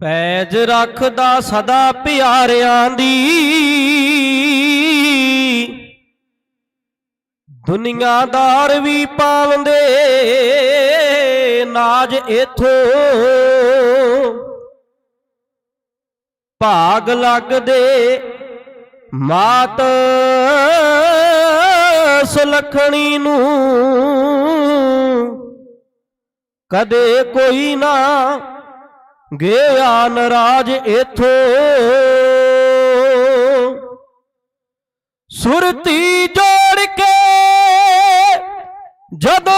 ਪੈਜ ਰੱਖਦਾ ਸਦਾ ਪਿਆਰਿਆਂ ਦੀ। ਦੁਨੀਆਦਾਰ ਵੀ ਪਾਵੰਦੇ ਨਾਜ ਇਥੋਂ ਭਾਗ ਲੱਗਦੇ ਮਾਤ ਸੁਲਖਣੀ ਨੂੰ। ਕਦੇ ਕੋਈ ਨਾ ਗਿਆ ਨਰਾਜ ਇਥੋਂ ਸੁਰਤੀ ਜੋੜ ਕੇ ਜਦੋਂ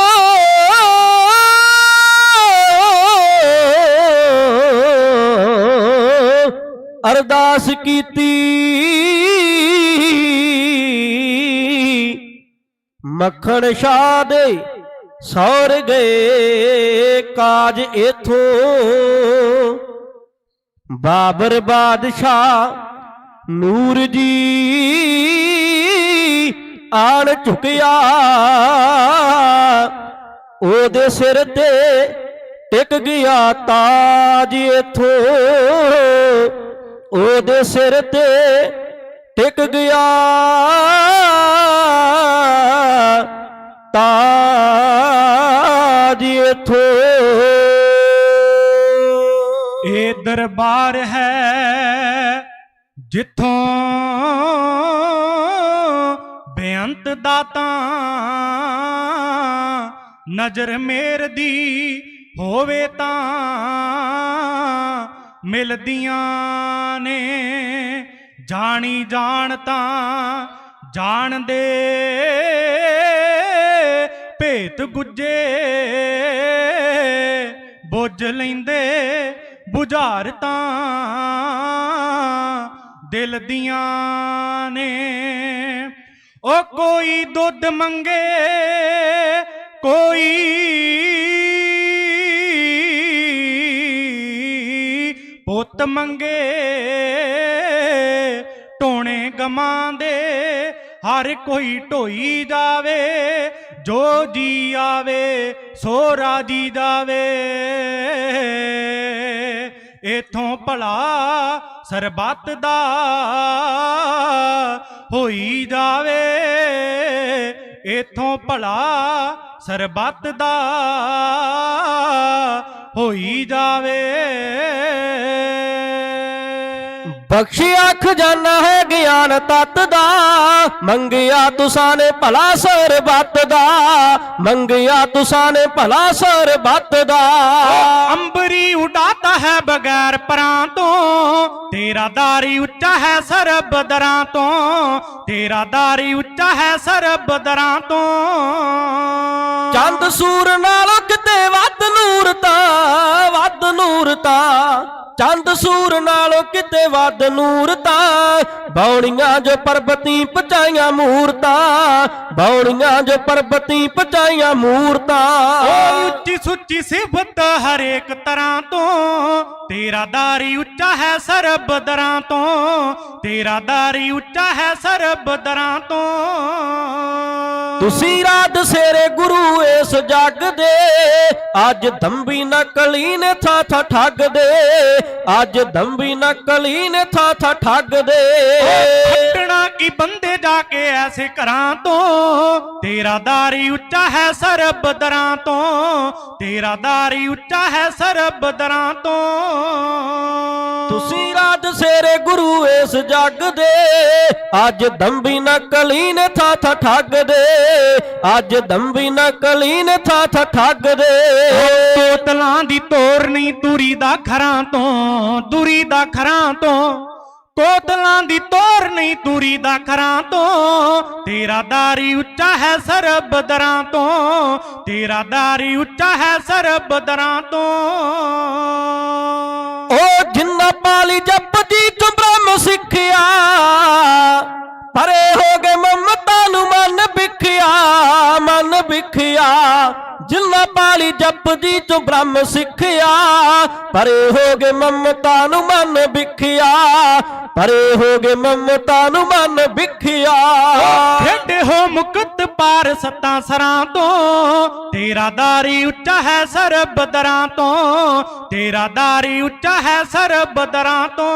ਅਰਦਾਸ ਕੀਤੀ ਮੱਖਣ ਸ਼ਾਹ ਦੇ ਸੌਰ ਗਏ। ਕਾਜ ਇਥੋਂ ਬਾਬਰ ਬਾਦਸ਼ਾਹ ਨੂਰ ਜੀ ਆਣ ਝੁਕਿਆ ਉਹਦੇ ਸਿਰ ਤੇ ਟਿਕ ਗਿਆ ਤਾਜ ਇਥੋਂ ਉਹਦੇ ਸਿਰ ਤੇ ਟਿਕ ਗਿਆ ਤਾਜ ਇਥੋਂ ਇਹ ਦਰਬਾਰ ਹੈ ਜਿੱਥੋਂ ਬੇਅੰਤ ਦਾਤਾ ਨਜ਼ਰ ਮੇਰ ਦੀ ਹੋਵੇ ਤਾਂ ਮਿਲਦੀਆਂ ਨੇ। ਜਾਣੀ ਜਾਣ ਤਾਂ ਜਾਣਦੇ ਭੇਤ ਗੁੱਜੇ, ਬੁੱਝ ਲੈਂਦੇ ਬੁਝਾਰਤਾਂ ਦਿਲ ਦੀਆਂ ਨੇ। ਉਹ ਕੋਈ ਦੁੱਧ ਮੰਗੇ, ਕੋਈ ਪੁੱਤ ਮੰਗੇ, ਟੋਣੇ ਗਮਾਂ ਦੇ, ਹਰ ਕੋਈ ਢੋਈ ਜਾਵੇ, ਜੋ ਜੀ ਆਵੇ, ਸੋ ਰਾਜੀ ਜਾਵੇ। ਇਥੋਂ ਭਲਾ ਸਰਬੱਤ ਦਾ ਹੋਈ ਜਾਵੇ। ਇਥੋਂ ਭਲਾ ਸਰਬੱਤ ਦਾ ਹੋਈ ਜਾਵੇ। ਬਖਸ਼ਿਆ ਖਜ਼ਾਨਾ ਹੈ ਗਿਆਨ ਤਤ ਦਾ। ਮੰਗਿਆ ਤੁਸਾਂ ਨੇ ਭਲਾ ਸਰਬੱਤ ਦਾ। ਮੰਗਿਆ ਤੁਸਾਂ ਨੇ ਭਲਾ ਸਰਬੱਤ ਦਾ। ਅੰਬਰੀ ਉਡਾਤਾ ਹੈ ਬਗੈਰ ਪਰਾਂ ਤੋਂ। ਤੇਰਾ ਦਾਰੀ ਉੱਚਾ ਹੈ ਸਰਬ ਦਰਾਂ ਤੋਂ। ਤੇਰਾ ਦਾਰੀ ਉੱਚਾ ਹੈ ਸਰਬ ਦਰਾਂ ਤੋਂ। ਚੰਦ ਸੂਰ ਨਾਲੋਂ ਕਿਤੇ ਵੱਧ ਨੂਰ ਵੱਧ ਨੂਰ ਚੰਦ ਸੂਰ ਨਾਲੋਂ ਕਿਤੇ ਵੱਧ ਨੂਰ ਬੌਣੀਆਂ ਜੋ ਪਰਬਤੀ ਪਚਾਈਆਂ ਮੂਰਤਾਂ। ਬੌਣੀਆਂ ਜੋ ਪਰਬਤੀ ਪਚਾਈਆਂ ਮੂਰਤਾਂ। ਓਏ ਉੱਚੀ ਸੁੱਚੀ ਸਿਫਤ ਹਰੇਕ ਤਰ੍ਹਾਂ ਤੋਂ। ਤੇਰਾ ਦਾਰੀ ਉੱਚਾ ਹੈ ਸਰਬ ਦਰਾਂ ਤੋਂ। ਤੇਰਾ ਦਾਰੀ ਉੱਚਾ ਹੈ ਸਰਬ ਦਰਾਂ ਤੋਂ। ਤੁਸੀਂ ਰਾਤ ਸੇਰੇ ਗੁਰੂ ਇਸ ਜੱਗ ਦੇ, ਅੱਜ ਦੰਬੀ ਨਕਲੀ ਨੇ ਥਾ ਥਾ ਠੱਗ ਦੇ, ਅੱਜ ਦੰਬੀ ਨਕਲੀ ਨੇ ਥਾ ਥਾ ਠੱਗ ਦੇ। ਕੀ ਬੰਦੇ ਜਾ ਕੇ ਐਸੇ ਘਰਾਂ ਤੋਂ? ਤੇਰਾ ਦਾਰੀ ਉੱਚਾ ਹੈ ਸਰਬ ਦਰਾਂ ਤੋਂ। ਤੇਰਾ ਦਾਰੀ ਉੱਚਾ ਹੈ ਸਰਬ ਦਰਾਂ ਤੋਂ। ਤੁਸੀਂ ਰਾਤ ਸੇਰੇ ਗੁਰੂ ਇਸ ਜੱਗ ਦੇ ਅੱਜ ਦੰਬੀ ਨਕਲੀ ਨੇ ਥਾ ਥਾ ਠੱਗ ਦੇ। ਅੱਜ ਦੰਬੀ ਨਕਲੀ ਨੇ ਥਾ ਥਾ ਠੱਗ ਦੇ। ਤੋਤਲਾਂ ਦੀ ਤੋਰ ਨਹੀਂ ਦੂਰੀ ਦਾ ਖਰਾਂ ਤੋਂ ਦੂਰੀ ਦਾ ਖਰਾਂ ਤੋਂ। ਕੋਤਲਾਂ ਦੀ ਤੋਰ ਨਹੀਂ ਦੂਰੀ ਦਾ ਖਰਾਂ ਤੋਂ। ਤੇਰਾ ਦਾਰੀ ਉੱਚਾ ਹੈ ਸਰਬ ਦਰਾਂ ਤੋਂ। ਤੇਰਾ ਦਾਰੀ ਉੱਚਾ ਹੈ ਸਰਬ ਦਰਾਂ ਤੋਂ। ਉਹ ਜਿੰਨਾ ਪਾਲੀ ਜਪਦੀ ਤੂੰ ਬ੍ਰਹਮ ਸਿੱਖਿਆ, ਪਰੇ ਹੋ ਗਏ ਮਮਤਾ ਨੂੰ ਮਨ ਵਿਖਿਆ ਮਨ ਵਿਖਿਆ। ਜਿੰਨਾ ਪਾਲੀ ਜਪਦੀ ਤੋਂ ਬ੍ਰਹਮ ਸਿੱਖਿਆ ਪਰੇ ਹੋ ਗਏ ਮਮਤਾ ਨੂੰ ਮਨ ਵਿਖਿਆ ਪਰੇ ਹੋ ਗਏ ਮਮਤਾ ਨੂੰ ਮਨ ਵਿਖਿਆ। ਖੇਡੇ ਹੋ ਮੁਕਤ ਪਾਰ ਸੱਤਾਂ ਸਰਾਂ ਤੋਂ ਤੇਰਾ ਦਾਰੀ ਉੱਚਾ ਹੈ ਸਰਬ ਦਰਾਂ ਤੋਂ ਤੇਰਾ ਦਾਰੀ ਉੱਚਾ ਹੈ ਸਰਬ ਦਰਾਂ ਤੋਂ।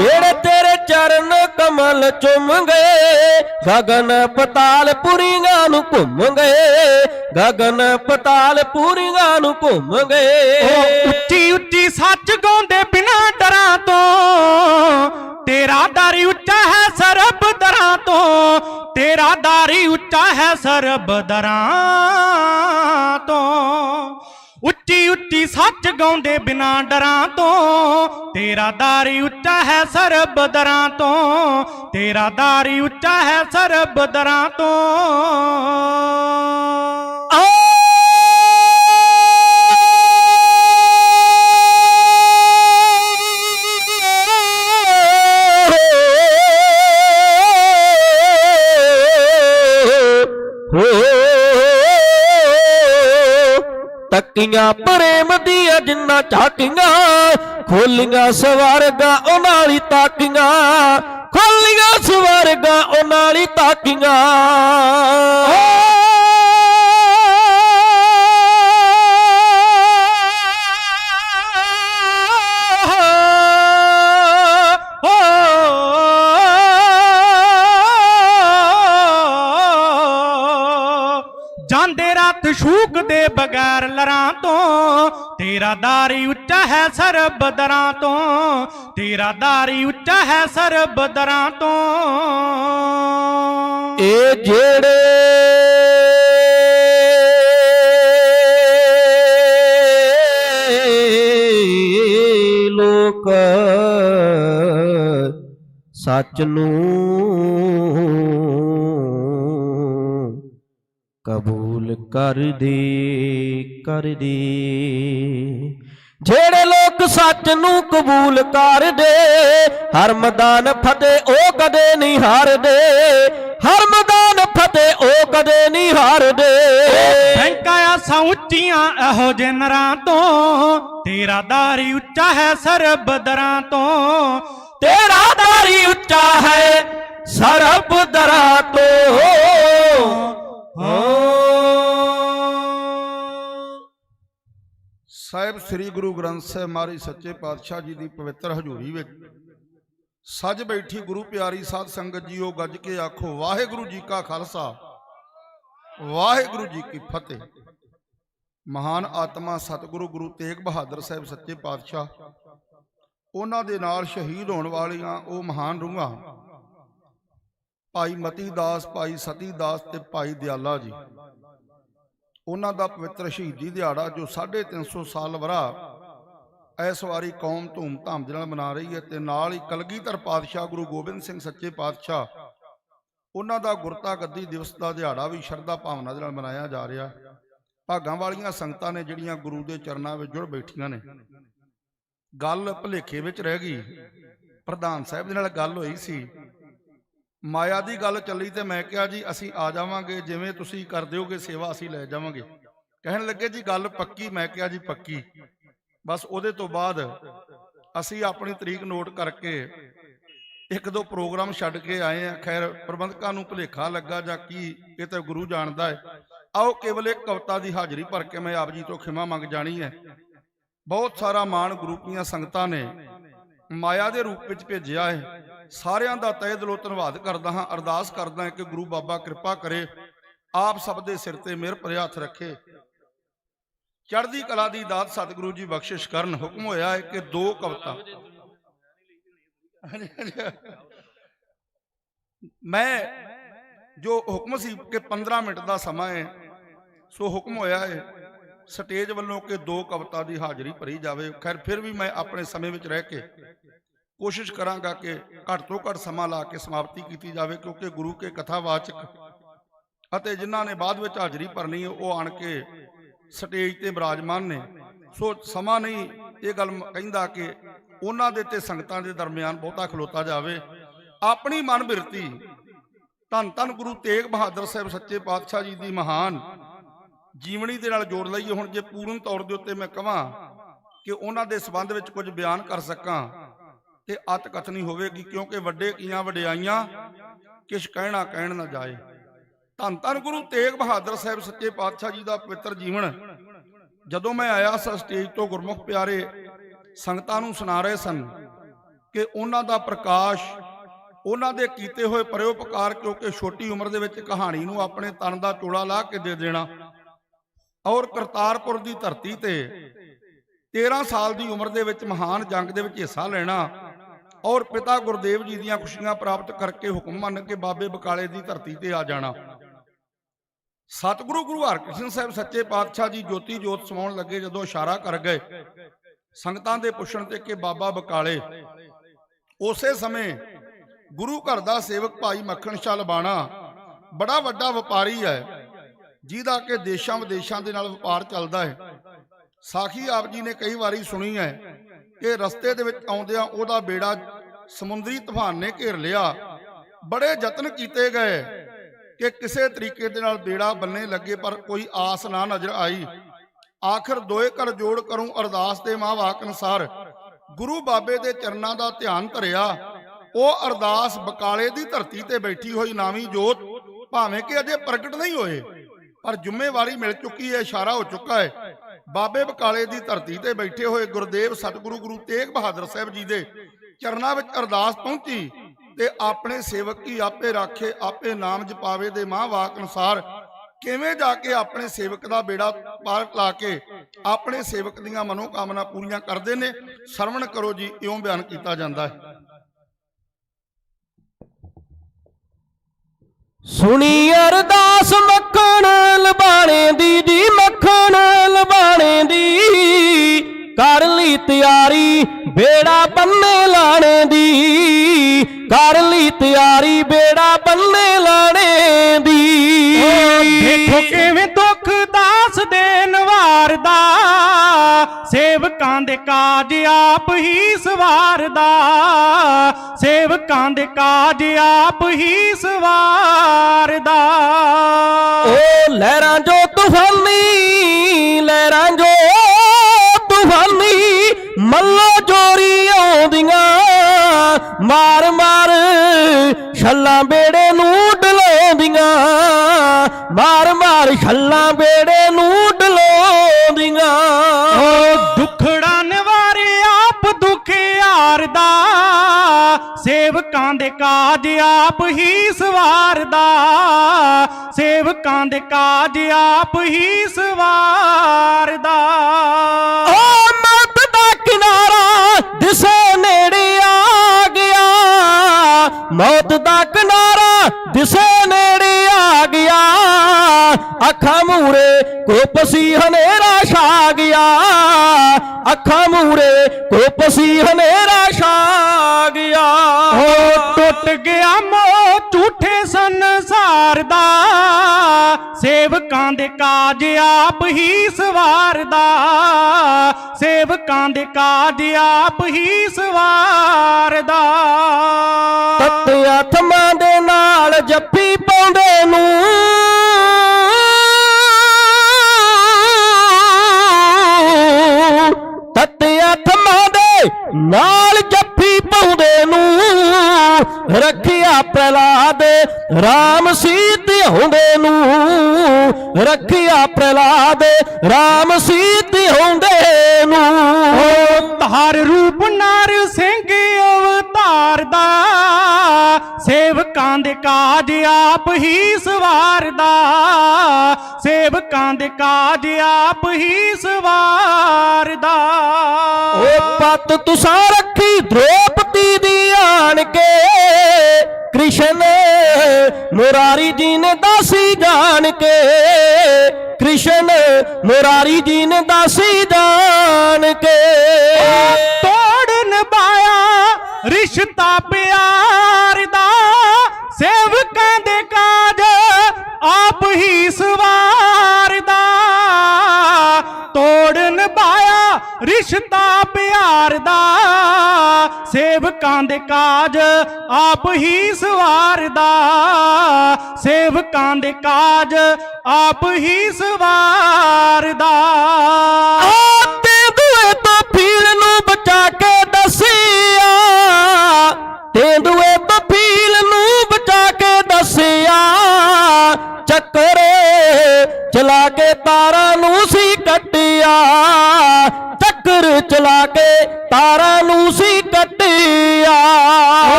ਜਿਹੜੇ ਤੇਰੇ ਚਰਨ ਕਮਲ ਚੁੰਮ ਗਏ ਗਗਨ ਪਤਾਲ ਪੁਰੀਆਂ ਨੂੰ ਘੁੰਮ ਗਏ। ਗਗਨ ਪਤਾਲ ਪੁਰੀਆਂ ਨੂੰ ਘੁੰਮ ਉਹ ਗਏ ਉੱਚੀ ਉੱਚੀ ਸੱਚ ਗਾਉਂਦੇ ਬਿਨਾ ਡਰਾਂ ਤੋਂ। ਤੇਰਾ ਦਾਰੀ ਉੱਚਾ ਹੈ ਸਰਬ ਦਰਾਂ ਤੋਂ। ਤੇਰਾ ਦਾਰੀ ਉੱਚਾ ਹੈ ਸਰਬ ਦਰਾਂ ਤੋਂ। ਉੱਚੀ ਉੱਚੀ ਸੱਚ ਗਾਉਂਦੇ ਬਿਨਾ ਡਰਾਂ ਤੋਂ। ਤੇਰਾ ਦਾਰੀ ਉੱਚਾ ਹੈ ਸਰਬ ਦਰਾਂ ਤੋਂ। ਤੇਰਾ ਦਾਰੀ ਉੱਚਾ ਹੈ ਸਰਬ ਦਰਾਂ ਤੋਂ। ਆ ਤੱਕੀਆਂ ਪ੍ਰੇਮ ਦੀਆਂ ਜਿੰਨਾ ਝਾਕੀਆਂ ਖੋਲੀਆਂ ਸਵਰਗਾ ਉਹ ਨਾਲੀ ਤਾਕੀਆਂ, ਖੋਲੀਆਂ ਸਵਰਗਾ ਉਹ ਨਾਲੀ ਤਾਕੀਆਂ। ਜਾਂਦੇ ਸ਼ੂਕ ਦੇ ਬਗੈਰ ਲਰਾਂ ਤੋਂ। ਤੇਰਾ ਦਾਰੀ ਉੱਚਾ ਹੈ ਸਰਬ ਦਰਾਂ ਤੋਂ। ਤੇਰਾ ਦਾਰੀ ਉੱਚਾ ਹੈ ਸਰਬ ਦਰਾਂ ਤੋਂ। ਇਹ ਜਿਹੜੇ ਲੋਕ ਸੱਚ ਨੂੰ ਕਬੂਲ ਕਰਦੇ ਕਰਦੇ ਜਿਹੜੇ ਲੋਕ ਸੱਚ ਨੂੰ ਕਬੂਲ ਕਰਦੇ ਹਰ ਮੈਦਾਨ ਫਤਿਹ ਉਹ ਕਦੇ ਨਹੀਂ ਹਾਰਦੇ। ਹਰ ਮੈਦਾਨ ਫਤਿਹ ਉਹ ਕਦੇ ਨਹੀਂ ਹਾਰਦੇ। ਬੈਂਕਾਂ ਆਸਾਂ ਉੱਚੀਆਂ ਇਹੋ ਜੇ ਨਰਾਂ ਤੋਂ ਤੇਰਾ ਦਾਰੀ ਉੱਚਾ ਹੈ ਸਰਬ ਦਰਾਂ ਤੋਂ। ਤੇਰਾ ਦਾਰੀ ਉੱਚਾ ਹੈ ਸਰਬ ਦਰਾਂ ਤੋਂ। ਸ੍ਰੀ ਗੁਰੂ ਗ੍ਰੰਥ ਸਾਹਿਬ ਮਹਾਰਾਜ ਸੱਚੇ ਪਾਤਸ਼ਾਹ ਜੀ ਦੀ ਪਵਿੱਤਰ ਹਜ਼ੂਰੀ ਵਿੱਚ ਸੱਜ ਬੈਠੀ ਗੁਰੂ ਪਿਆਰੀ ਸਾਧ ਸੰਗਤ ਜੀਓ ਗੱਜ ਕੇ ਆਖੋ, ਵਾਹਿਗੁਰੂ ਜੀ ਕਾ ਖਾਲਸਾ, ਵਾਹਿਗੁਰੂ ਜੀ ਕੀ ਫਤਿਹ। ਮਹਾਨ ਆਤਮਾ ਸਤਿਗੁਰੂ ਗੁਰੂ ਤੇਗ ਬਹਾਦਰ ਸਾਹਿਬ ਸੱਚੇ ਪਾਤਸ਼ਾਹ, ਉਹਨਾਂ ਦੇ ਨਾਲ ਸ਼ਹੀਦ ਹੋਣ ਵਾਲੀਆਂ ਉਹ ਮਹਾਨ ਰੂਹਾਂ। ਭਾਈ ਮਤੀ ਦਾਸ, ਭਾਈ ਸਤੀ ਦਾਸ ਤੇ ਭਾਈ ਦਿਆਲਾ ਜੀ। ਉਹਨਾਂ ਦਾ ਪਵਿੱਤਰ ਸ਼ਹੀਦੀ ਦਿਹਾੜਾ ਜੋ 350 ਸਾਲ ਵਰਾ ਇਸ ਵਾਰੀ ਕੌਮ ਧੂਮ-ਧਾਮ ਦੇ ਨਾਲ ਮਨਾ ਰਹੀ ਹੈ ਤੇ ਨਾਲ ਹੀ ਕਲਗੀਧਰ ਪਾਤਸ਼ਾਹ ਗੁਰੂ ਗੋਬਿੰਦ ਸਿੰਘ ਸੱਚੇ ਪਾਤਸ਼ਾਹ, ਉਹਨਾਂ ਦਾ ਗੁਰਤਾ ਗੱਦੀ ਦਿਵਸ ਦਾ ਦਿਹਾੜਾ ਵੀ ਸ਼ਰਧਾ ਭਾਵਨਾ ਦੇ ਨਾਲ ਮਨਾਇਆ ਜਾ ਰਿਹਾ। ਭਾਗਾਂ ਵਾਲੀਆਂ ਸੰਗਤਾਂ ਨੇ ਜਿਹੜੀਆਂ ਗੁਰੂ ਦੇ ਚਰਨਾਂ ਵਿੱਚ ਜੁੜ ਬੈਠੀਆਂ ਨੇ, ਗੱਲ ਭੁਲੇਖੇ ਵਿੱਚ ਰਹਿ ਗਈ। ਪ੍ਰਧਾਨ ਸਾਹਿਬ ਦੇ ਨਾਲ ਗੱਲ ਹੋਈ ਸੀ ਮਾਇਆ ਦੀ ਗੱਲ ਚੱਲੀ ਤੇ ਮੈਂ ਕਿਹਾ ਜੀ, ਅਸੀਂ ਆ ਜਾਵਾਂਗੇ, ਜਿਵੇਂ ਤੁਸੀਂ ਕਰ ਦਿਓਗੇ ਸੇਵਾ ਅਸੀਂ ਲੈ ਜਾਵਾਂਗੇ। ਕਹਿਣ ਲੱਗੇ ਜੀ, ਗੱਲ ਪੱਕੀ, ਮੈਂ ਕਿਹਾ ਜੀ ਪੱਕੀ। ਬਸ ਉਹਦੇ ਤੋਂ ਬਾਅਦ ਅਸੀਂ ਆਪਣੀ ਤਰੀਕ ਨੋਟ ਕਰਕੇ ਇੱਕ ਦੋ ਪ੍ਰੋਗਰਾਮ ਛੱਡ ਕੇ ਆਏ ਆ ਖੈਰ, ਪ੍ਰਬੰਧਕਾਂ ਨੂੰ ਭੁਲੇਖਾ ਲੱਗਾ ਜਾਂ ਕੀ, ਇਹ ਤਾਂ ਗੁਰੂ ਜਾਣਦਾ ਹੈ। ਆਓ ਕੇਵਲ ਇੱਕ ਕਵਤਾ ਦੀ ਹਾਜ਼ਰੀ ਭਰ ਕੇ ਮੈਂ ਆਪ ਜੀ ਤੋਂ ਖਿਮਾ ਮੰਗ ਜਾਣੀ ਹੈ। ਬਹੁਤ ਸਾਰਾ ਮਾਣ ਗੁਰੂ ਦੀਆਂ ਸੰਗਤਾਂ ਨੇ ਮਾਇਆ ਦੇ ਰੂਪ ਵਿੱਚ ਭੇਜਿਆ ਹੈ। ਸਾਰਿਆਂ ਦਾ ਤਹਿ ਦਿਲੋਂ ਧੰਨਵਾਦ ਕਰਦਾ ਹਾਂ, ਅਰਦਾਸ ਕਰਦਾ ਹਾਂ ਕਿ ਗੁਰੂ ਬਾਬਾ ਕਿਰਪਾ ਕਰੇ, ਆਪ ਸਭ ਦੇ ਸਿਰ ਤੇ ਮਿਹਰ ਭਰਿਆ ਹੱਥ ਰੱਖੇ। ਚੜ੍ਹਦੀ ਕਲਾ ਦੀ ਦਾਤ ਸਤਿਗੁਰੂ ਜੀ ਬਖਸ਼ਿਸ਼ ਕਰਨ, ਹੁਕਮ ਹੋਇਆ ਹੈ ਕਿ ਦੋ ਕਵਤਾ। ਮੈਂ ਜੋ ਹੁਕਮ ਸੀ ਕਿ 15 ਮਿੰਟ ਦਾ ਸਮਾਂ ਹੈ, ਸੋ ਹੁਕਮ ਹੋਇਆ ਹੈ, ਸਟੇਜ ਵੱਲੋਂ ਕਿ ਦੋ ਕਵਤਾ ਦੀ ਹਾਜ਼ਰੀ ਭਰੀ ਜਾਵੇ। ਖੈਰ, ਫਿਰ ਵੀ ਮੈਂ ਆਪਣੇ ਸਮੇਂ ਵਿੱਚ ਰਹਿ ਕੇ ਕੋਸ਼ਿਸ਼ ਕਰਾਂਗਾ ਕਿ ਘੱਟ ਤੋਂ ਘੱਟ ਸਮਾਂ ਲਾ ਕੇ ਸਮਾਪਤੀ ਕੀਤੀ ਜਾਵੇ, ਕਿਉਂਕਿ ਗੁਰੂ ਕੇ ਕਥਾਵਾਚਕ ਅਤੇ ਜਿਨ੍ਹਾਂ ਨੇ ਬਾਅਦ ਵਿੱਚ ਹਾਜ਼ਰੀ ਭਰਨੀ ਉਹ ਆਣ ਕੇ ਸਟੇਜ ਤੇ ਬਿਰਾਜਮਾਨ ਨੇ। ਸੋ ਸਮਾਂ ਨਹੀਂ, ਇਹ ਗੱਲ ਕਹਿੰਦਾ ਕਿ ਉਹਨਾਂ ਦੇ ਤੇ ਸੰਗਤਾਂ ਦੇ ਦਰਮਿਆਨ ਬਹੁਤਾ ਖਲੋਤਾ ਜਾਵੇ। ਆਪਣੀ ਮਨ ਬਿਰਤੀ ਧੰਨ ਧੰਨ ਗੁਰੂ ਤੇਗ ਬਹਾਦਰ ਸਾਹਿਬ ਸੱਚੇ ਪਾਤਸ਼ਾਹ ਜੀ ਦੀ ਮਹਾਨ ਜੀਵਨੀ ਦੇ ਨਾਲ ਜੋੜ ਲਈਏ। ਹੁਣ ਜੇ ਪੂਰਨ ਤੌਰ ਦੇ ਉੱਤੇ ਮੈਂ ਕਹਾਂ ਕਿ ਉਹਨਾਂ ਦੇ ਸੰਬੰਧ ਵਿੱਚ ਕੁਝ ਬਿਆਨ ਕਰ ਸਕਾਂ ਤੇ ਅਤ ਕਥਨੀ ਹੋਵੇਗੀ ਕਿਉਂਕਿ ਵੱਡੇ ਕੀਆਂ ਵਡਿਆਈਆਂ ਕਿਛ ਕਹਿਣਾ ਕਹਿਣ ਨਾ ਜਾਏ। ਧੰਨ ਧੰਨ ਗੁਰੂ ਤੇਗ ਬਹਾਦਰ ਸਾਹਿਬ ਸੱਚੇ ਪਾਤਸ਼ਾਹ ਜੀ ਦਾ ਪਵਿੱਤਰ ਜੀਵਨ। ਜਦੋਂ ਮੈਂ ਆਇਆ ਸੀ ਸਟੇਜ ਤੋਂ ਗੁਰਮੁਖ ਪਿਆਰੇ ਸੰਗਤਾਂ ਨੂੰ ਸੁਣਾ ਰਹੇ ਸਨ ਕਿ ਉਹਨਾਂ ਦਾ ਪ੍ਰਕਾਸ਼, ਉਹਨਾਂ ਦੇ ਕੀਤੇ ਹੋਏ ਪਰਉਪਕਾਰ ਕਿਉਂਕਿ ਛੋਟੀ ਉਮਰ ਦੇ ਵਿੱਚ ਕਹਾਣੀ ਨੂੰ ਆਪਣੇ ਤਨ ਦਾ ਚੋਲਾ ਲਾ ਕੇ ਦੇ ਦੇਣਾ ਔਰ ਕਰਤਾਰਪੁਰ ਦੀ ਧਰਤੀ ਤੇ 13 ਸਾਲ ਦੀ ਉਮਰ ਦੇ ਵਿੱਚ ਮਹਾਨ ਜੰਗ ਦੇ ਵਿੱਚ ਹਿੱਸਾ ਲੈਣਾ ਔਰ ਪਿਤਾ ਗੁਰਦੇਵ ਜੀ ਦੀਆਂ ਖੁਸ਼ੀਆਂ ਪ੍ਰਾਪਤ ਕਰਕੇ ਹੁਕਮ ਮੰਨ ਕੇ ਬਾਬੇ ਬਕਾਲੇ ਦੀ ਧਰਤੀ ਤੇ ਆ ਜਾਣਾ। ਸਤਿਗੁਰੂ ਗੁਰੂ ਹਰਕ੍ਰਿਸ਼ਨ ਸਾਹਿਬ ਸੱਚੇ ਪਾਤਸ਼ਾਹ ਜੀ ਜੋਤੀ ਜੋਤ ਸਮਾਉਣ ਲੱਗੇ ਜਦੋਂ ਇਸ਼ਾਰਾ ਕਰ ਗਏ। ਸੰਗਤਾਂ ਦੇ ਪੁੱਛਣ ਤੇ ਕਿ ਬਾਬਾ ਬਕਾਲੇ, ਉਸੇ ਸਮੇਂ ਗੁਰੂ ਘਰ ਦਾ ਸੇਵਕ ਭਾਈ ਮੱਖਣ ਸ਼ਾਹ ਲਬਾਣਾ ਬੜਾ ਵੱਡਾ ਵਪਾਰੀ ਹੈ, ਜਿਹਦਾ ਕਿ ਦੇਸ਼ਾਂ ਵਿਦੇਸ਼ਾਂ ਦੇ ਨਾਲ ਵਪਾਰ ਚੱਲਦਾ ਹੈ। ਸਾਖੀ ਆਪ ਜੀ ਨੇ ਕਈ ਵਾਰੀ ਸੁਣੀ ਹੈ ਕਿ ਰਸਤੇ ਦੇ ਵਿੱਚ ਆਉਂਦਿਆਂ ਉਹਦਾ ਬੇੜਾ ਸਮੁੰਦਰੀ ਤੂਫਾਨ ਨੇ ਘੇਰ ਲਿਆ। ਬੜੇ ਯਤਨ ਕੀਤੇ ਗਏ ਕਿ ਕਿਸੇ ਤਰੀਕੇ ਦੇ ਨਾਲ ਬੇੜਾ ਬੰਨੇ ਲੱਗੇ, ਪਰ ਕੋਈ ਆਸ ਨਾ ਨਜ਼ਰ ਆਈ। ਆਖਰ ਦੋਏ ਕਰ ਜੋੜ ਕਰੂੰ ਅਰਦਾਸ ਦੇ ਮਾਂ ਵਾਕ ਅਨੁਸਾਰ ਗੁਰੂ ਬਾਬੇ ਦੇ ਚਰਨਾਂ ਦਾ ਧਿਆਨ ਧਰਿਆ। ਉਹ ਅਰਦਾਸ ਬਕਾਲੇ ਦੀ ਧਰਤੀ ਤੇ ਬੈਠੀ ਹੋਈ ਨਾਵੀਂ ਜੋਤ, ਭਾਵੇਂ ਕਿ ਅਜੇ ਪ੍ਰਗਟ ਨਹੀਂ ਹੋਏ, ਪਰ ਜ਼ਿੰਮੇਵਾਰੀ ਮਿਲ ਚੁੱਕੀ ਹੈ, ਇਸ਼ਾਰਾ ਹੋ ਚੁੱਕਾ ਹੈ। ਬਾਬੇ ਬਕਾਲੇ ਦੀ ਧਰਤੀ ਤੇ ਬੈਠੇ ਹੋਏ ਗੁਰਦੇਵ ਸਤਿਗੁਰੂ ਗੁਰੂ ਤੇਗ ਬਹਾਦਰ ਸਾਹਿਬ ਜੀ ਦੇ ਚਰਨਾਂ ਵਿੱਚ ਅਰਦਾਸ ਪਹੁੰਚੀ ਤੇ ਆਪਣੇ ਸੇਵਕ ਕੀ ਆਪੇ ਰਾਖੇ, ਆਪੇ ਨਾਮ ਜਪਾਵੇ ਦੇ ਮਾਂ ਅਨੁਸਾਰ ਕਿਵੇਂ ਜਾ ਕੇ ਆਪਣੇ ਸੇਵਕ ਦਾ ਬੇੜਾ ਪਾਰ ਲਾ ਕੇ ਆਪਣੇ ਸੇਵਕ ਦੀਆਂ ਮਨੋਕਾਮਨਾ ਪੂਰੀਆਂ ਕਰਦੇ ਨੇ, ਸਰਵਣ ਕਰੋ ਜੀ, ਇਉਂ ਬਿਆਨ ਕੀਤਾ ਜਾਂਦਾ ਹੈ। ਸੁਣੀ ਅਰਦਾਸ ਮੱਖਣ ਲਬਾਣੇ ਦੀ ਮੱਖਣ ਲਵਾਣੇ ਦੀ ਕਰ ਲਈ ਤਿਆਰੀ ਬੇੜਾ ਬੰਨੇ ਲਾਣੇ ਦੀ ਕਰ ਲਈ ਤਿਆਰੀ ਬੇੜਾ ਕਾਜ ਆਪ ਹੀ ਸਵਾਰਦਾ ਸੇਵਕਾਂ ਦੇ ਕਾਜ ਆਪ ਹੀ ਸਵਾਰਦਾ। ਓ ਲਹਿਰਾਂ ਜੋ ਤੂਫਾਨੀ ਲਹਿਰਾਂ ਜੋ ਤੂਫਾਨੀ ਮੱਲੋ ਜੋਰੀ ਆਉਂਦੀਆਂ ਮਾਰ ਮਾਰ ਛੱਲਾਂ ਬੇੜੇ ਨੂੰ ਡਲਾਉਂਦੀਆਂ ਮਾਰ ਮਾਰ ਛੱਲਾਂ ਬੇੜੇ ਨੂੰ ਡਲਾਉਂਦੀਆਂ। ਓ ਦੁਖੜਾ ਹਾਰਦਾ ਸੇਵਕਾਂ ਦੇ ਕਾਜ ਆਪ ਹੀ ਸਵਾਰਦਾ, ਸੇਵਕਾਂ ਦੇ ਕਾਜ ਆਪ ਹੀ ਸਵਾਰਦਾ। ਓ ਮੌਤ ਦਾ ਕਿਨਾਰਾ ਦਿਸੋ ਨੇੜੇ ਆ ਗਿਆ, ਮੌਤ ਦਾ ਕਿਨਾਰਾ ਦਿਸੋ ਨੇੜੇ ਆ ਗਿਆ। ਅੱਖਾਂ ਮੂਰੇ ਕੋਪਸੀ ਹਨੇਰਾ ਛਾ ਗਿਆ। ਅੱਖਾਂ ਮੂਰੇ ਕੋਪਸੀ ਹਨੇਰਾ ਛਾ ਗਿਆ। ਓ ਟੁੱਟ ਗਿਆ ਮੋਹ ਝੂਠੇ ਸੰਸਾਰ ਦਾ। ਸੇਵਕਾਂ ਦੇ ਕਾਜ ਆਪ ਹੀ ਸਵਾਰਦਾ ਸੇਵਕਾਂ ਦੇ ਕਾਜ ਆਪ ਹੀ ਸਵਾਰਦਾ ਤਤ ਆਤਮਾ ਦੇ ਨਾਲ ਜੱਫੀ ਪਾਉਂਦੇ ਨੂੰ ਨਾਲ ਜੱਫੀ ਪਾਉਂਦੇ ਨੂੰ, ਰੱਖਿਆ ਪ੍ਰਲਾਦ RAM ਸੀਤ ਹੁੰਦੇ ਨੂੰ, ਰੱਖਿਆ ਪ੍ਰਲਾਦ RAM ਸੀਤ ਹੁੰਦੇ ਨੂੰ। ਓ ਧਾਰ ਰੂਪ ਨਾਰ ਸਿੰਘ ਅਵਤਾਰ ਦਾ ਸੇਵਕਾਂ ਦੇ ਕਾਜ ਆਪ ਹੀ ਸਵਾਰਦਾ। ਸੇਵਕਾਂ ਦੇ ਕਾਜ ਆਪ ਹੀ ਸਵਾਰਦਾ। ਓ ਪਤ ਤੁਸਾਂ ਰੱਖੀ ਦ੍ਰੋਪਦੀ ਦੀ ਆਣ ਕੇ। ਕ੍ਰਿਸ਼ਨ ਮੁਰਾਰੀ ਜੀ ਨੇ ਦਾਸੀ ਜਾਣ ਕੇ। ਕ੍ਰਿਸ਼ਨ ਮੁਰਾਰੀ ਜੀ ਨੇ ਦਾਸੀ ਜਾਣ ਕੇ। ਤੋੜ ਨਿਭਾਇਆ ਰਿਸ਼ਤਾ ਪਿਆਰ ਆਪ ਹੀ ਸਵਾਰਦਾ ਤੋੜ ਨਿਭਾਇਆ ਰਿਸ਼ਤਾ ਪਿਆਰ ਦਾ। ਸੇਵਕਾਂ ਦੇ ਕਾਜ ਆਪ ਹੀ ਸਵਾਰਦਾ ਸੇਵਕਾਂ ਦੇ ਕਾਜ ਆਪ ਹੀ ਸਵਾਰਦਾ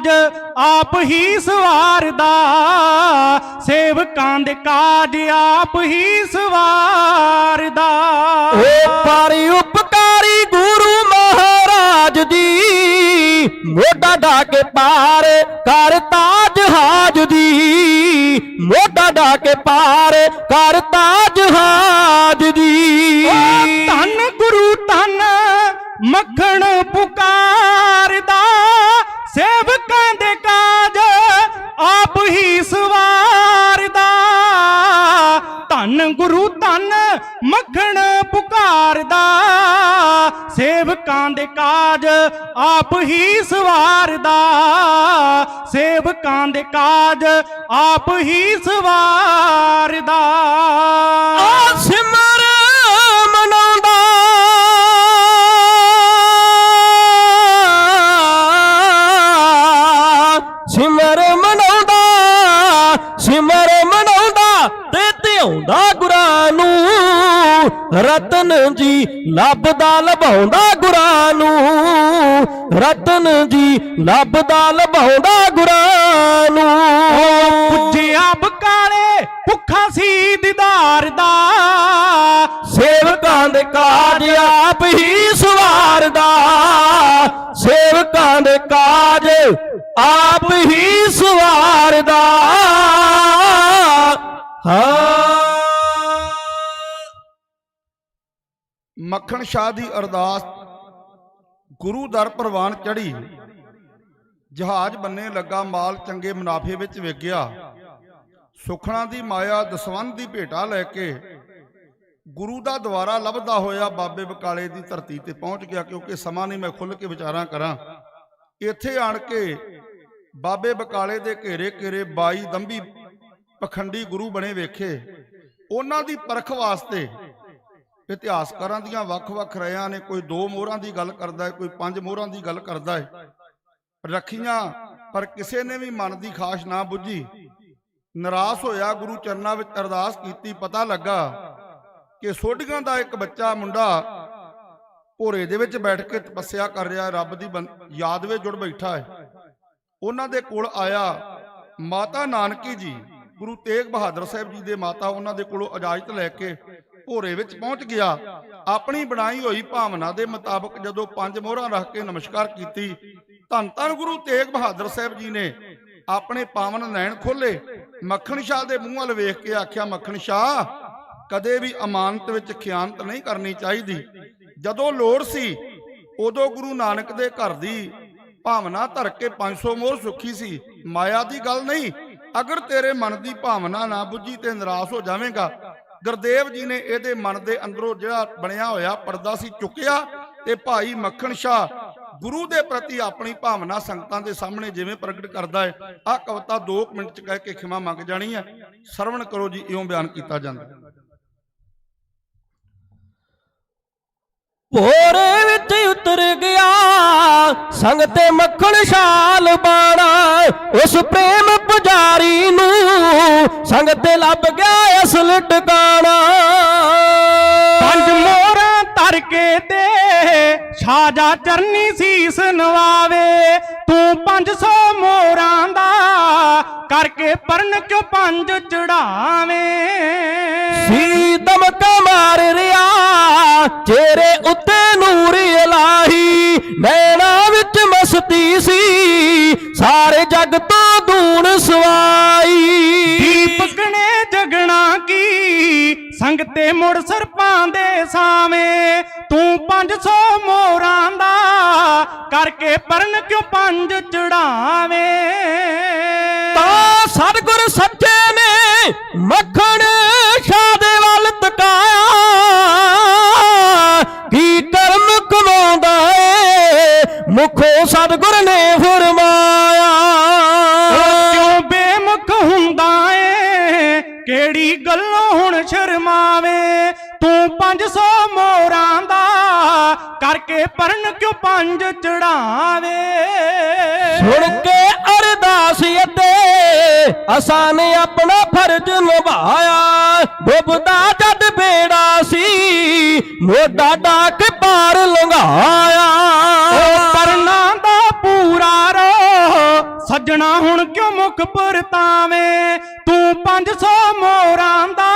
ਕਾਜ ਆਪ ਹੀ ਸਵਾਰਦਾ ਸੇਵਕਾਂ ਦੇ ਕਾਜ ਆਪ ਹੀ ਸਵਾਰਦਾ ਓ ਪਾਰੀ ਉਪਕਾਰੀ ਗੁਰੂ ਮਹਾਰਾਜ ਦੀ, ਮੋਢਾ ਢਾ ਕੇ ਪਾਰ ਕਰਤਾ ਜਹਾਜ ਦੀ, ਮੋਢਾ ਢਾ ਕੇ ਪਾਰ ਕਰਤਾ ਜਹਾਜ ਕਾਜ ਆਪ ਹੀ ਸਵਾਰਦਾ, ਸੇਵਕਾਂ ਦੇ ਕਾਜ ਆਪ ਹੀ ਸਵਾਰਦਾ। ਆ ਸਿਮਰ ਮਨਾਉਂਦਾ। ਸਿਮਰ ਮਨਾਉਂਦਾ ਸਿਮਰ ਮਨਾਉਂਦਾ ਤੇ ਧਿਆਉਂਦਾ ਰਤਨ ਜੀ ਲੱਭਦਾ ਲਭਾਉਂਦਾ ਗੁਰਾਂ ਨੂੰ। ਰਤਨ ਜੀ ਲੱਭਦਾ ਲਭਾਉਂਦਾ ਗੁਰਾਂ ਨੂੰ। ਪੁੱਜਿਆ ਬਕਾਲੇ ਭੁੱਖਾ ਸੀ ਦੀਦਾਰ ਦਾ। ਸੇਵਕਾਂ ਦੇ ਕਾਜ ਆਪ ਹੀ ਸਵਾਰਦਾ। ਸੇਵਕਾਂ ਦੇ ਕਾਜ ਆਪ ਹੀ ਸਵਾਰਦਾ। ਹਾਂ। ਮੱਖਣ ਸ਼ਾਹ ਦੀ ਅਰਦਾਸ ਗੁਰੂ ਦਰ ਪ੍ਰਵਾਨ ਚੜੀ ਜਹਾਜ਼ ਬੰਨੇ ਲੱਗਾ ਮਾਲ ਚੰਗੇ ਮੁਨਾਫੇ ਵਿੱਚ ਵਿਗਿਆ ਸੁਖਣਾ ਦੀ ਮਾਇਆ ਦਸਵੰਧ ਦੀ ਭੇਟਾ ਲੈ ਕੇ ਗੁਰੂ ਦਾ ਦੁਆਰਾ ਲੱਭਦਾ ਹੋਇਆ ਬਾਬੇ ਬਕਾਲੇ ਦੀ ਧਰਤੀ ਤੇ ਪਹੁੰਚ ਗਿਆ ਕਿਉਂਕਿ ਸਮਾਂ ਨਹੀਂ ਮੈਂ ਖੁੱਲ ਕੇ ਵਿਚਾਰਾਂ ਕਰਾਂ। ਇੱਥੇ ਆਣ ਕੇ ਬਾਬੇ ਬਕਾਲੇ ਦੇ ਘੇਰੇ ਘੇਰੇ 22 ਦੰਬੀ ਪਖੰਡੀ ਗੁਰੂ ਬਣੇ ਵੇਖੇ। ਉਹਨਾਂ ਦੀ ਪਰਖ ਵਾਸਤੇ ਇਤਿਹਾਸਕਾਰਾਂ ਦੀਆਂ ਵੱਖ-ਵੱਖ ਰਿਆਂ ਨੇ ਕੋਈ ਦੋ ਮੋਹਰਾਂ ਦੀ ਗੱਲ ਕਰਦਾ ਹੈ, ਕੋਈ ਪੰਜ ਮੋਹਰਾਂ ਦੀ ਗੱਲ ਕਰਦਾ ਹੈ। ਰੱਖੀਆਂ, ਪਰ ਕਿਸੇ ਨੇ ਵੀ ਮਨ ਦੀ ਖਾਸ਼ ਨਾ ਬੁੱਝੀ। ਨਿਰਾਸ਼ ਹੋਇਆ, ਗੁਰੂ ਚਰਨਾਂ ਵਿੱਚ ਅਰਦਾਸ ਕੀਤੀ, ਪਤਾ ਲੱਗਾ ਕਿ ਸੋਢੀਆਂ ਦਾ ਇੱਕ ਬੱਚਾ ਮੁੰਡਾ ਭੋਰੇ ਦੇ ਵਿੱਚ ਬੈਠ ਕੇ ਤਪੱਸਿਆ ਕਰ ਰਿਹਾ, ਰੱਬ ਦੀ ਬੰ- ਯਾਦ ਵਿੱਚ ਜੁੜ ਬੈਠਾ ਹੈ। ਉਹਨਾਂ ਦੇ ਕੋਲ ਆਇਆ ਮਾਤਾ ਨਾਨਕੀ ਜੀ, ਗੁਰੂ ਤੇਗ ਬਹਾਦਰ ਸਾਹਿਬ ਜੀ ਦੇ ਮਾਤਾ ਉਹਨਾਂ ਦੇ ਕੋਲੋਂ ਇਜਾਜ਼ਤ ਲੈ ਕੇ ਭੋਰੇ ਵਿੱਚ ਪਹੁੰਚ ਗਿਆ। ਆਪਣੀ ਬਣਾਈ ਹੋਈ ਭਾਵਨਾ ਦੇ ਮੁਤਾਬਕ ਜਦੋਂ ਪੰਜ ਮੋਹਰਾਂ ਰੱਖ ਕੇ ਨਮਸਕਾਰ ਕੀਤੀ, ਧੰਨ ਧੰਨ ਗੁਰੂ ਤੇਗ ਬਹਾਦਰ ਸਾਹਿਬ ਜੀ ਨੇ ਆਪਣੇ ਪਾਵਨ ਨੈਣ ਖੋਲੇ ਮੱਖਣ ਸ਼ਾਹ ਦੇ ਮੂੰਹ ਵੱਲ ਵੇਖ ਕੇ ਆਖਿਆ, ਮੱਖਣ ਸ਼ਾਹ, ਕਦੇ ਵੀ ਅਮਾਨਤ ਵਿੱਚ ਖਿਆਨਤ ਨਹੀਂ ਕਰਨੀ ਚਾਹੀਦੀ। ਜਦੋਂ ਲੋੜ ਸੀ, ਉਦੋਂ ਗੁਰੂ ਨਾਨਕ ਦੇ ਘਰ ਦੀ ਭਾਵਨਾ ਧਰ ਕੇ 500 ਮੋਹਰ ਸੁੱਖੀ ਸੀ। ਮਾਇਆ ਦੀ ਗੱਲ ਨਹੀਂ, ਅਗਰ ਤੇਰੇ ਮਨ ਦੀ ਭਾਵਨਾ ਨਾ ਬੁੱਝੀ ਤੇ ਨਿਰਾਸ਼ ਹੋ ਜਾਵੇਂਗਾ ਗੁਰਦੇਵ ਜੀ ਨੇ ਇਹਦੇ ਮਨ ਦੇ ਅੰਦਰੋਂ ਜਿਹੜਾ ਬਣਿਆ ਹੋਇਆ ਪਰਦਾ ਸੀ ਚੁੱਕਿਆ ਤੇ ਭਾਈ ਮੱਖਣ ਸ਼ਾਹ ਗੁਰੂ ਦੇ ਪ੍ਰਤੀ ਆਪਣੀ ਭਾਵਨਾ ਸੰਗਤਾਂ ਦੇ ਸਾਹਮਣੇ ਜਿਵੇਂ ਪ੍ਰਗਟ ਕਰਦਾ ਹੈ, ਆਹ ਕਵਿਤਾ 2 ਮਿੰਟ ਚ ਕਹਿ ਕੇ ਖਿਮਾ ਮੰਗ ਜਾਣੀ ਹੈ। ਸਰਵਣ ਕਰੋ ਜੀ, ਇਉਂ ਬਿਆਨ ਕੀਤਾ ਜਾਂਦਾ ਭੋਰੇ ਵਿੱਚ ਉਤਰ ਗਿਆ, ਸੰਗ ਤੇ ਮੱਖਣ ਛਾਲ ਬਾਣਾ, ਉਸ ਪ੍ਰੇਮ ਪੁਜਾਰੀ ਨੂੰ ਸੰਗ ਤੇ ਲੱਭ ਗਿਆ ਅਸਲ ਟਿਕਾਣਾ ਪੰਜ ਮੋਹਰਾਂ ਧਰ ਕੇ ਤੇ ਛਾਜਾ ਚਰਨੀ ਸੀਸ ਨਵਾਵੇ। ਤੂੰ 500 ਮੋਹਰਾਂ ਦਾ ਕਰਕੇ ਪਰਨ ਚੋਂ ਪੰਜ ਚੜਾਵੇਂ। ਸੀ ਦਮਕਾ ਮਾਰ ਰਿਆ ਚਿਹਰੇ ਉੱਤੇ ਨੂਰ ਇਲਾਹੀ। ਨੈਣਾ ਵਿੱਚ ਮਸਤੀ ਸੀ ਸਾਰੇ ਜਗ ਤੋਂ ਦੂਣ ਸਵਾਈ। ਸੰਗਤੇ ਮੁੜ ਸਰਪਾਂ ਦੇ ਸਾਵੇਂ, ਤੂੰ 500 ਮੋਰਾਂ ਦਾ ਕਰਕੇ ਪਰਨ ਕਿਉਂ ਪੰਜ ਚੜਾਵੇਂ? ਤਾਂ ਸਤਿਗੁਰ ਸੱਚੇ ਨੇ ਮੱਖਣ 500 ਮੋਰਾਂ ਦਾ ਕਰਕੇ ਪਰਨ ਕਿਉਂ ਪੰਜ ਚੜਾਵੇ? ਸੁਣ ਕੇ ਅਰਦਾਸ ਅਤੇ ਅਸਾਂ ਨੇ ਆਪਣਾ ਫਰਜ਼ ਨਿਭਾਇਆ। ਡੁੱਬਦਾ ਜਦ ਬੇੜਾ ਸੀ ਮੋਢਾ ਡਾਕ ਪਾਰ ਲੰਘਾਇਆ। ਪਰਨਾ ਸੱਜਣਾ ਹੁਣ ਕਿਉਂ ਮੁਖ ਪਰਤਾਵੇਂ ਤੂੰ 500 ਮੋਰਾਂ ਦਾ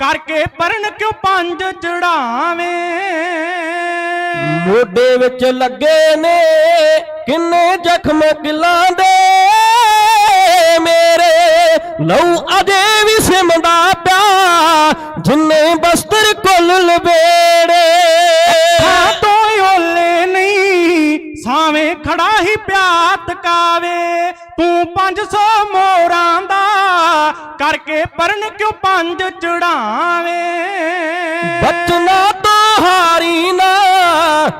ਕਰਕੇ ਪਰਨ ਕਿਉਂ ਪੰਜ ਚੜਾਵੇਂ? ਮੋਢੇ ਵਿੱਚ ਲੱਗੇ ਨੇ ਕਿੰਨੇ ਜ਼ਖਮ ਕਿਲਾਂ ਦੇ? ਮੇਰੇ ਲਹੂ ਅਜੇ ਵੀ ਸਿਮਦਾ ਪਿਆ, ਜਿੰਨੇ ਬਸਤਰ ਕੁੱਲ ਲਬੇੜੇ। ਸਾਵੇਂ ਖੜਾ ਹੀ ਪਿਆਤ ਕਾਵੇ ਤੂੰ 500 ਮੋਰਾਂ ਦਾ ਕਰਕੇ ਪਰਨ ਕਿਉਂ ਪੰਜ ਚੜਾਵੇਂ? ਬਚਨਾ ਤੋਂ ਹਾਰੀ ਨਾ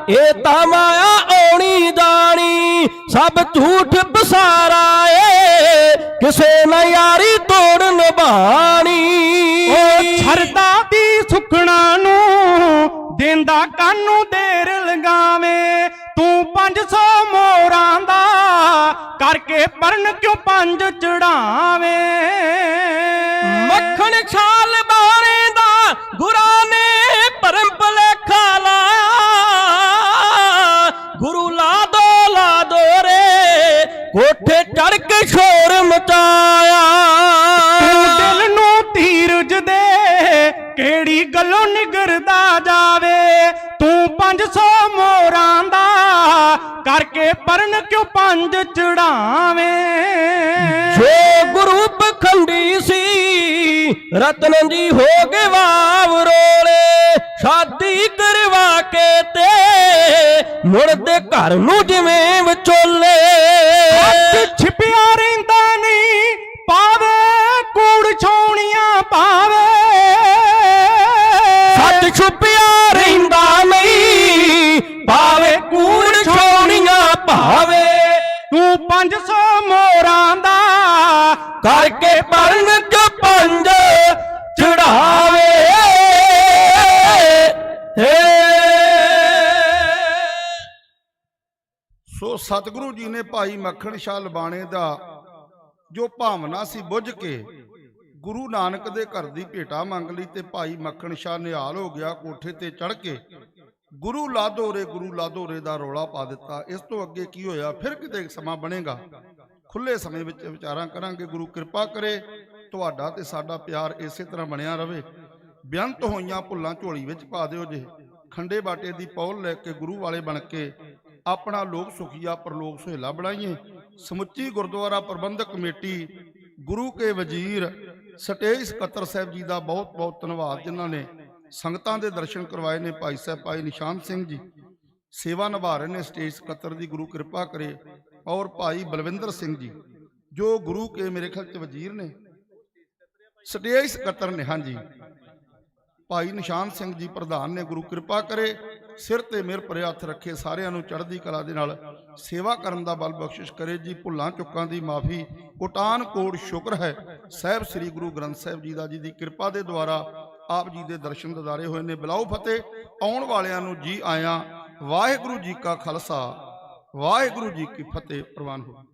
ਇਹ ਤਾਂ ਮਾਇਆ ਆਉਣੀ ਜਾਣੀ ਸਭ ਝੂਠ ਬਸਾਰਾ ਏ ਕਿਸੇ ਨਾ ਯਾਰੀ ਤੋੜ ਨਿਭਾਣੀ। ਉਹ ਛਰਦਾ ਦੀ ਸੁਖਣਾ ਨੂੰ ਦਿੰਦਾ ਕਾਨੂੰ ਦੇਰ ਕਰਕੇ ਪਰਨ ਕਿਉਂ ਪੰਜ ਚੜਾਵੇਂ? ਮੱਖਣ ਛਾਲ ਬਾਣੇ ਦਾ ਗੁਰਾਂ ਨੇ ਭਰਮ ਭਲੇਖਾ ਲਾਇਆ। ਗੁਰੂ ਲਾ ਦੋ ਲਾ ਦੋ ਰੇ ਕੋਠੇ ਚੜ ਕੇ ਸ਼ੋਰ ਮਚਾਇਆ। ਦਿਲ ਨੂੰ ਧੀਰਜ ਦੇ ਕਿਹੜੀ ਗੱਲੋਂ ਨਿਗਰਦਾ ਜਾਵੇ? ਤੂੰ 500 ਮੋਰਾਂ ਦਾ ਕਰਕੇ ਪਰਨ ਕਿਉਂ ਪੰਜ ਚੜਾਵੇਂ? ਜੋ ਗੁਰੂ ਪਖੰਡੀ ਸੀ ਰਤਨ ਜੀ ਹੋ ਗਏ ਵਾਵ ਰੋਲੇ ਸ਼ਾਦੀ ਕਰਵਾ ਕੇ ਤੇ ਮੁੜਦੇ ਘਰ ਨੂੰ ਜਿਵੇਂ ਵਿਚੋਲੇ। ਹੱਥ ਛਿਪਿਆ ਰਹਿੰਦਾ ਕਰਕੇ ਪਰਨ ਚ ਪੰਜ ਚੜਾਵੇ। ਸੋ ਸਤਿਗੁਰੂ ਜੀ ਨੇ ਭਾਈ ਮੱਖਣ ਸ਼ਾਹ ਲਬਾਣੇ ਦਾ ਜੋ ਭਾਵਨਾ ਸੀ ਬੁੱਝ ਕੇ ਗੁਰੂ ਨਾਨਕ ਦੇ ਘਰ ਦੀ ਭੇਟਾ ਮੰਗ ਲਈ ਤੇ ਭਾਈ ਮੱਖਣ ਸ਼ਾਹ ਨਿਹਾਲ ਹੋ ਗਿਆ ਕੋਠੇ ਤੇ ਚੜ ਕੇ ਗੁਰੂ ਲਾਧੋਰੇ ਗੁਰੂ ਲਾਧੋਰੇ ਦਾ ਰੌਲਾ ਪਾ ਦਿੱਤਾ। ਇਸ ਤੋਂ ਅੱਗੇ ਕੀ ਹੋਇਆ? ਫਿਰ ਕਿਤੇ ਸਮਾਂ ਬਣੇਗਾ? ਖੁੱਲੇ ਸਮੇਂ ਵਿੱਚ ਵਿਚਾਰਾਂ ਕਰਾਂਗੇ, ਗੁਰੂ ਕਿਰਪਾ ਕਰੇ, ਤੁਹਾਡਾ ਤੇ ਸਾਡਾ ਪਿਆਰ ਇਸੇ ਤਰ੍ਹਾਂ ਬਣਿਆ ਰਵੇ। ਬੇਅੰਤ ਹੋਈਆਂ ਭੁੱਲਾਂ ਝੋਲੀ ਵਿੱਚ ਪਾ ਦਿਓ ਜੇ। ਖੰਡੇ ਬਾਟੇ ਦੀ ਪੌਲ ਲੈ ਕੇ ਗੁਰੂ ਵਾਲੇ ਬਣ ਕੇ ਆਪਣਾ ਲੋਕ ਸੁਖੀਆ, ਪਰਲੋਕ ਸੁਹੇਲਾ ਬਣਾਈਏ। ਸਮੁੱਚੀ ਗੁਰਦੁਆਰਾ ਪ੍ਰਬੰਧਕ ਕਮੇਟੀ, ਗੁਰੂ ਕੇ ਵਜ਼ੀਰ, ਸਟੇਜ ਸਕੱਤਰ ਸਾਹਿਬ ਜੀ ਦਾ ਬਹੁਤ ਬਹੁਤ ਧੰਨਵਾਦ, ਜਿਨ੍ਹਾਂ ਨੇ ਸੰਗਤਾਂ ਦੇ ਦਰਸ਼ਨ ਕਰਵਾਏ ਨੇ। ਭਾਈ ਸਾਹਿਬ, ਭਾਈ ਨਿਸ਼ਾਨ ਸਿੰਘ ਜੀ, ਸੇਵਾ ਨਿਭਾ ਰਹੇ ਨੇ, ਸਟੇਜ ਸਕੱਤਰ ਦੀ ਗੁਰੂ ਕਿਰਪਾ ਕਰੇ। ਔਰ ਭਾਈ ਬਲਵਿੰਦਰ ਸਿੰਘ ਜੀ, ਜੋ ਗੁਰੂ ਕੇ ਮੇਰੇ ਖਿਆਲ ਚ ਵਜ਼ੀਰ ਨੇ। ਸਟੇਜ ਸਕੱਤਰ ਨੇ, ਹਾਂਜੀ। ਭਾਈ ਨਿਸ਼ਾਨ ਸਿੰਘ ਜੀ ਪ੍ਰਧਾਨ ਨੇ, ਗੁਰੂ ਕਿਰਪਾ ਕਰੇ, ਸਿਰ ਤੇ ਮਿਹਰ ਭਰੇ ਹੱਥ ਰੱਖੇ, ਸਾਰਿਆਂ ਨੂੰ ਚੜ੍ਹਦੀ ਕਲਾ ਦੇ ਨਾਲ ਸੇਵਾ ਕਰਨ ਦਾ ਬਲ ਬਖਸ਼ਿਸ਼ ਕਰੇ ਜੀ, ਭੁੱਲਾਂ ਚੁੱਕਾਂ ਦੀ ਮਾਫੀ। ਕੋਟਾਨ ਕੋਟ ਸ਼ੁਕਰ ਹੈ, ਸਾਹਿਬ ਸ੍ਰੀ ਗੁਰੂ ਗ੍ਰੰਥ ਸਾਹਿਬ ਜੀ ਦਾ, ਜੀ ਦੀ ਕਿਰਪਾ ਦੇ ਦੁਆਰਾ ਆਪ ਜੀ ਦੇ ਦਰਸ਼ਨ ਦਿਦਾਰੇ ਹੋਏ ਨੇ। ਬਲਾਉ ਫਤਿਹ, ਆਉਣ ਵਾਲਿਆਂ ਨੂੰ ਜੀ ਆਇਆਂ, ਵਾਹਿਗੁਰੂ ਜੀ ਕਾ ਖਾਲਸਾ। ਵਾਹਿਗੁਰੂ ਜੀ ਕੀ ਫਤਿਹ ਪ੍ਰਵਾਨ ਹੋ।